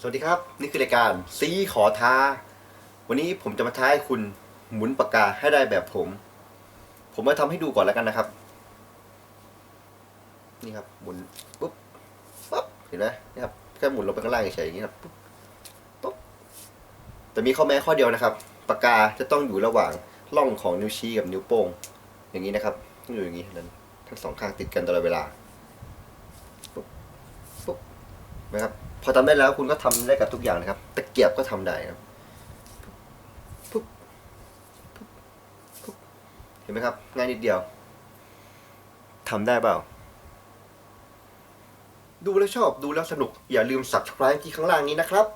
สวัสดีครับ นี่คือรายการซีขอท้า วันนี้ผมจะมาท้าให้คุณหมุนปากกาให้ได้แบบผม ผมมาทำให้ดูก่อนแล้วกันนะครับ นี่ครับหมุนปุ๊บปั๊บเห็นไหมนี่ครับแค่หมุนลงไปข้างล่างเฉยๆอย่างนี้ครับปุ๊บปุ๊บแต่มีข้อแม้ข้อเดียวนะครับปากกาจะต้องอยู่ระหว่างร่องของนิ้วชี้กับนิ้วโป้ง อย่างนี้นะครับต้องอยู่อย่างนี้นั้นทั้งสองข้างติดกันตลอดเวลาปุ๊บปุ๊บนะครับ อทำได้แล้วคุณก็ทำได้กับทุกอย่างนะครับตะเกียบก็ทำได้นะครับปุ๊บปุ๊บปุ๊บเห็นไหมครับ ง่ายนิดเดียวทำได้เปล่า ดูแล้วชอบดูแล้วสนุก อย่าลืม subscribe ที่ข้างล่างนี้นะครับ